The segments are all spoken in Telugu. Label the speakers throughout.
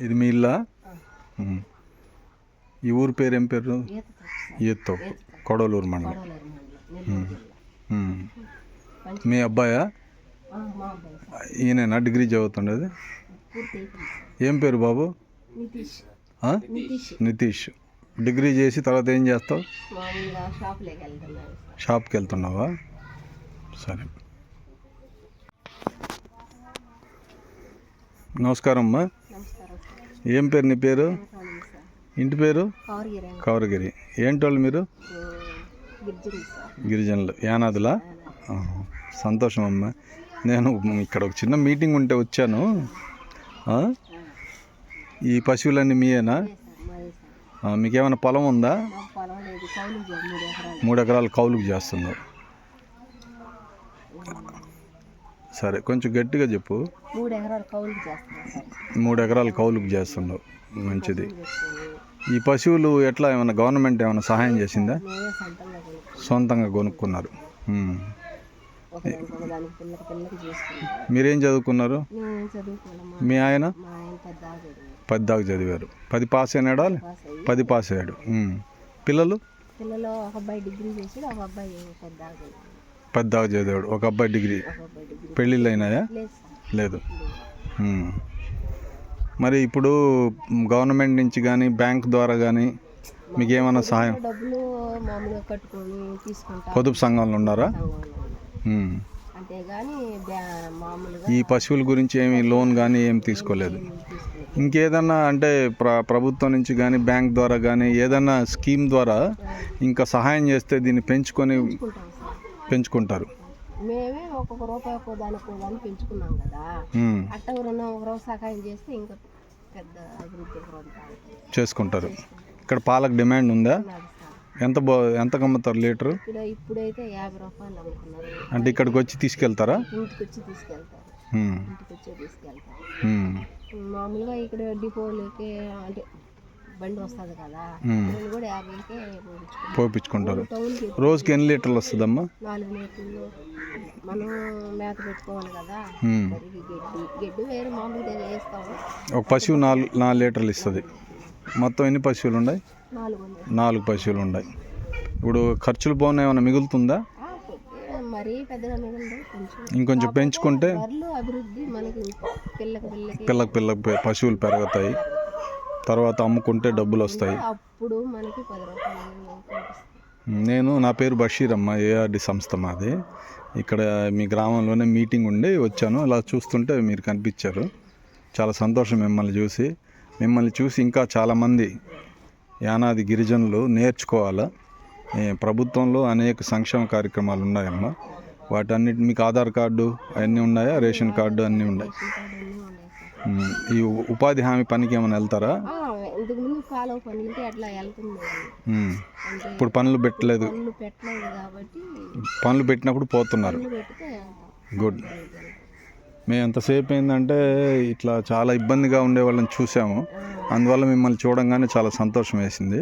Speaker 1: ఇది మీ ఇల్లా? ఈ ఊరు పేరు ఏం పేరు?
Speaker 2: ఈతో
Speaker 1: కొడవలూరు మండలం. మీ అబ్బాయా? ఈయనేనా? డిగ్రీ చదువుతుండేది ఏం పేరు బాబు?
Speaker 2: నితీష్.
Speaker 1: డిగ్రీ చేసి తర్వాత ఏం చేస్తావు? షాప్కి వెళ్తున్నావా? సరే. నమస్కారం అమ్మా. ఏం పేరు నీ పేరు? ఇంటి పేరు?
Speaker 2: కౌరగిరి
Speaker 1: ఏంటోళ్ళు మీరు? గిరిజనులు యానాదులా. సంతోషం అమ్మా. నేను ఇక్కడ ఒక చిన్న మీటింగ్ ఉంటే వచ్చాను? ఈ పశువులన్నీ మీయేనా? మీకేమైనా పొలం ఉందా?
Speaker 2: మూడు ఎకరాలు.
Speaker 1: కౌలుకు చేస్తున్నారు. సరే కొంచెం గట్టిగా చెప్పు.
Speaker 2: మూడు ఎకరాలు
Speaker 1: మూడు కౌలుకు చేస్తున్నావు. మంచిది. ఈ పశువులు ఎట్లా ఏమైనా గవర్నమెంట్ ఏమైనా సహాయం చేసిందా?
Speaker 2: సొంతంగా
Speaker 1: కొనుక్కున్నారు. మీరేం చదువుకున్నారు?
Speaker 2: మా
Speaker 1: ఆయన? పది దాకా చదివారు. పది పాస్ అయినాడా? పది పాస్ అయ్యాడు. పిల్లలు?
Speaker 2: పిల్లలు ఒక అబ్బాయి డిగ్రీ చేసి ఒక అబ్బాయి పెద్ద
Speaker 1: చదివాడు ఒక అబ్బాయి డిగ్రీ. పెళ్ళిళ్ళు అయినాయా
Speaker 2: లేదు.
Speaker 1: మరి ఇప్పుడు గవర్నమెంట్ నుంచి కానీ బ్యాంక్ ద్వారా కానీ మీకు ఏమైనా సహాయం? పొదుపు సంఘంలో ఉన్నారా ఈ పశువుల గురించి ఏమి లోన్ కానీ ఏం తీసుకోలేదు. ఇంకేదన్నా అంటే ప్ర ప్రభుత్వం నుంచి కానీ బ్యాంక్ ద్వారా కానీ ఏదన్నా స్కీమ్ ద్వారా ఇంకా సహాయం చేస్తే దీన్ని పెంచుకొని పెంచుకుంటారు.
Speaker 2: మేమే ఒక్కొక్క రూపాయి ఒక్కో దాని ఒక్కో దాన్ని పెంచుకున్నాం కదా. అట్ట ఎవరన్నా ఒకరు సహాయం చేస్తే ఇంకా పెద్ద అభివృద్ధి
Speaker 1: చేసుకుంటారు. ఇక్కడ పాలకు డిమాండ్ ఉందా? ఎంత బో ఎంత కమ్ముతారు లీటరు?
Speaker 2: ఇప్పుడు ఇప్పుడైతే యాభై రూపాయలు అమ్ముకున్నారు.
Speaker 1: అంటే ఇక్కడికి వచ్చి తీసుకెళ్తారా?
Speaker 2: ఇంటికి వచ్చి తీసుకెళ్తారు. ఇంటికి వచ్చి తీసుకెళ్తారు. మామూలుగా ఇక్కడ డిపోలకి అంటే బండి వస్తుంది కదా. నేను కూడా యాభైకే
Speaker 1: రోజుకి ఎన్ని లీటర్లు వస్తుందమ్మా?
Speaker 2: నాలుగు లీటర్లు. మనం మేత పెట్టుకోవాలి కదా గడ్డి. గడ్డి వేరే మామూలుగా వేస్తాము
Speaker 1: ఒక పశువు నాలుగు నాలుగు లీటర్లు ఇస్తుంది. మొత్తం ఎన్ని పశువులు ఉన్నాయి?
Speaker 2: నాలుగు
Speaker 1: పశువులు ఉన్నాయి. ఇప్పుడు ఖర్చులు పోనా ఏమైనా మిగులుతుందా?
Speaker 2: మరీ పెద్దగా
Speaker 1: ఇంకొంచెం పెంచుకుంటే
Speaker 2: బర్రెలు అభివృద్ధి మనకి. పిల్లకి పిల్లకి.
Speaker 1: పిల్లకి పిల్లకి పశువులు పెరుగుతాయి. తర్వాత అమ్ముకుంటే డబ్బులు వస్తాయి.
Speaker 2: అప్పుడు మనకి పది రూపాయలు కనిపిస్తుంది
Speaker 1: నేను నా పేరు బషీర్ అమ్మ ఏఆర్డి సంస్థ మాది. ఇక్కడ మీ గ్రామంలోనే మీటింగ్ ఉండి వచ్చాను. అలా చూస్తుంటే మీరు కనిపించారు. చాలా సంతోషం మిమ్మల్ని చూసి. మిమ్మల్ని చూసి ఇంకా చాలామంది యానాది గిరిజనులు నేర్చుకోవాలా? ప్రభుత్వంలో అనేక సంక్షేమ కార్యక్రమాలు ఉన్నాయమ్మా. వాటన్నిటి మీకు ఆధార్ కార్డు అవన్నీ ఉన్నాయా? రేషన్ కార్డు అన్నీ ఉన్నాయి. ఈ ఉపాధి హామీ పనికి ఏమైనా వెళ్తారా?
Speaker 2: ఇంతకు ముందు కాలువ పనులకి అట్లా
Speaker 1: ఇప్పుడు పనులు పెట్టలేదు.
Speaker 2: పనులు పెట్టలేదు కాబట్టి
Speaker 1: పనులు పెట్టినప్పుడు పోతున్నారు. గుడ్. మేము ఎంతసేపు ఏంటంటే ఇట్లా చాలా ఇబ్బందిగా ఉండే వాళ్ళని చూసాము. అందువల్ల మిమ్మల్ని చూడంగానే చాలా సంతోషం వేసింది.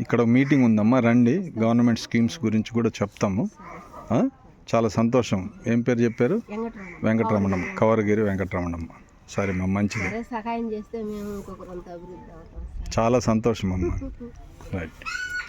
Speaker 1: ఇక్కడ మీటింగ్ ఉందమ్మా రండి. గవర్నమెంట్ స్కీమ్స్ గురించి కూడా చెప్తాము? చాలా సంతోషం. ఏం పేరు చెప్పారు?
Speaker 2: వెంకటరమణ.
Speaker 1: వెంకటరమణం కవరగిరి వెంకటరమణమ్మ. సరే మా మంచిది.
Speaker 2: సహాయం చేస్తే మేము అభివృద్ధి అవుతాం
Speaker 1: చాలా సంతోషం అమ్మ. రైట్